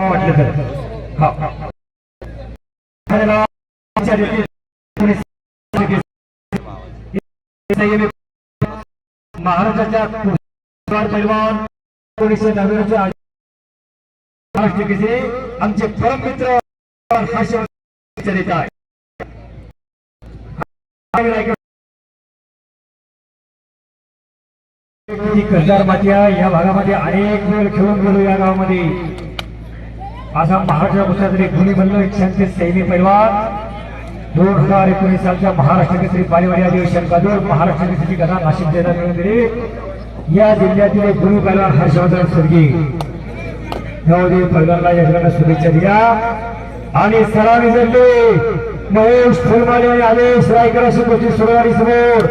वाटलं तर. महाराष्ट्राच्या पैलवान एकोणीसशे नव्याण्णवच्या आमचे परम मित्र हर्षवर्धन चरित आहे ही माती आहे या भागामध्ये अनेक वेळ खेळून गेलो या गावामध्ये. असा महाराष्ट्र कुस्त्यातील एक गुणी बनलो एकशे सैनी परिवार दोन हजार एकोणीस सालच्या महाराष्ट्र केसरी बालेवाडी अधिवेशन गाजवून महाराष्ट्र केसरी गदा नाशिक जिल्हा मिळून दिली या जिल्ह्यातील एक गुरु पैलवान हर्षवर्धन स्वर्गी नवदेव पैलवानला या ठिकाणी शुभेच्छा दिल्या. आणि सलामी जडले महेश फुलमाले आणि आदेश रायकर अशी गोष्टी सुरवारी समोर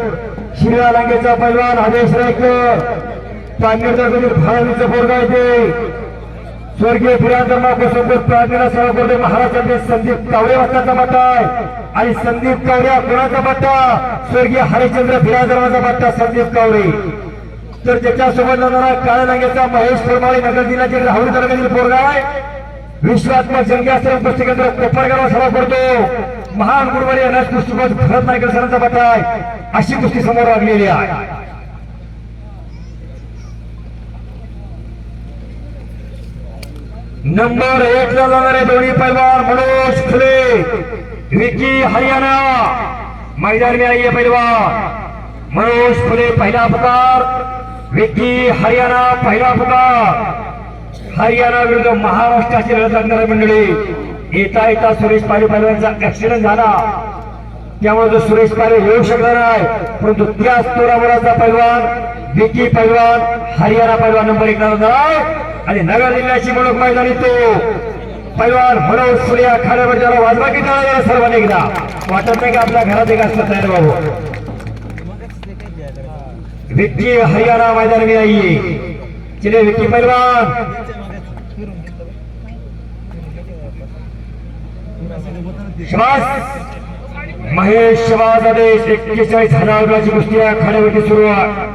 शिरा लांगेचा पैलवान आदेश रायकर. पांढरचा कधी फळावीचं पोरगा येते. स्वर्गीय फिरांचा सोबत प्रार्थना सेवा करते महाराष्ट्राचे संदीप कावळे वाचनाचा बट्टा आहे. आणि संदीप कावळे कोणाचा बट्टा स्वर्गीय हरिश्चंद्र फिरांचा बट्टा संदीप कावळे तर त्याच्यासोबत जाणारा काळ्या महेश फरमाळे नगर जिल्ह्याचे राहुल तालुक्यातील पोरगा आहे. विश्वात्मक जंग्यासन कुस्ती केंद्र कोपरगाव सभा करतो महान गुरुवारी अनाथ कुस्तीपद भरत नायकर सरांचा बट्टा आहे. अशी कुस्ती समोर लागलेली आहे. नंबर एक ला जाणारे दोन्ही पैलवान मनोज फुले विकी हरियाणा मैदान में आइए पैलवान। मनोज फुले पहला पुकार विकी हरियाणा पहिला पुकार। हरियाणा विरुद्ध महाराष्ट्राची लढत लागणारी मंडळी। येता येता सुरेश पाले पैलवानचा ऍक्सिडेंट झाला। त्यामुळे तो सुरेश पाले येऊ शकला नाही परंतु त्याच तोरावराचा पैलवान विकी पैलवान हरियाणा पैलवान नंबर एक आणि नगर जिल्ह्याची म्हणून मैदानी तो पैलवान मनोज सूर्या खाण्यावर ज्याला वाजवा की टाळा सर्वांनी एकदा. वाटत नाही का आपल्या घरात एक असलं तयार बाबू विक्की हरियाणा मैदान मी आई. चिले विक्की पैलवान. श्वास. महेश शिवाज आदेश. एक्केचाळीस हजार रुपयाची कुस्ती या खाण्यावरती सुरू आहे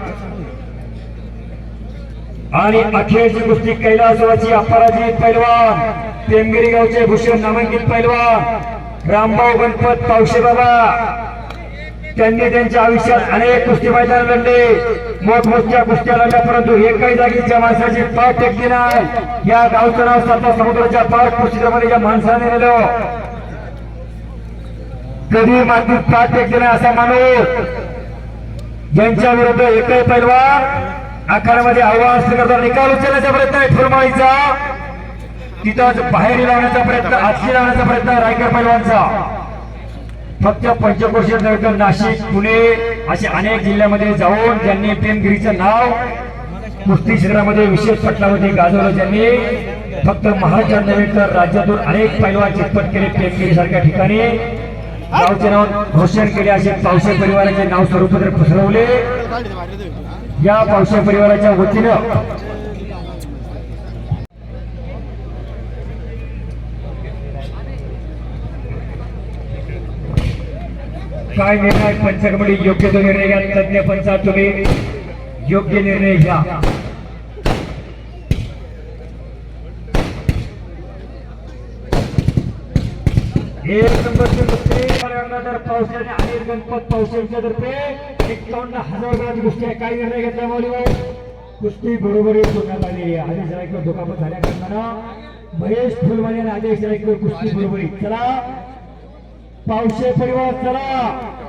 आणि अखेरची कुस्ती कैलासवाची अपराजित पैलवान पेमगिरी गावचे भूषण नामांकित पैलवान रामभाऊ गणपत पावशे बाबा. त्यांनी त्यांच्या आयुष्यात अनेक कुस्ती मैदान लढले. मोठमोठ्या कुस्त्या लढल्या परंतु एकही जागीच्या माणसाची पाठ टेकली नाही. या गावचं नाव साता समुद्राच्या पाठ कुस्तीमध्ये या माणसाने नेलं. कधी मातीत पाठ टेकली नाही असा माणूस. ज्यांच्या विरुद्ध एकही पैलवान आखाड्यामध्ये आव्हान करता निकाल उचलण्याचा प्रयत्न आहे फुलमाळीचा. तिथंच बाहेर लावण्याचा प्रयत्न आजशी लावण्याचा प्रयत्न रायगड रायकर पैलवानचा. फक्त पंचकोशी नव्हे तर नाशिक पुणे असे अनेक जिल्ह्यामध्ये जाऊन ज्यांनी प्रेमगिरीचं नाव कुस्ती क्षेत्रामध्ये विशेष पटलामध्ये गाजवलं त्यांनी फक्त महाराष्ट्रात नव्हे तर राज्यातून अनेक पैलवान चितपट केले प्रेमगिरी सारख्या ठिकाणी. गावचे नाव घोषण केले असे पावसे परिवाराचे नाव स्वरूपत्र पसरवले. या पावसा परिवाराच्या वतीनं. काय निर्णय पंचकमडी योग्य तो निर्णय घ्या तज्ञ पंचा तुम्ही. योग्य निर्णय घ्या. एक नंबरची कुस्ती गंगाधर पावसाने आणि गणपत पावसाच्या तर्फे एकावन्न हजार रुपयाची कुस्ती काय निर्णय घेतला मौलीभाऊ कुस्ती बरोबरी सोडण्यात आली आहे. आदेश रायकर दुखापत झाल्या कारणानं महेश फुलवाणी आणि आदेश रायकर कुस्ती बरोबरी चला. पावसे परिवार चला.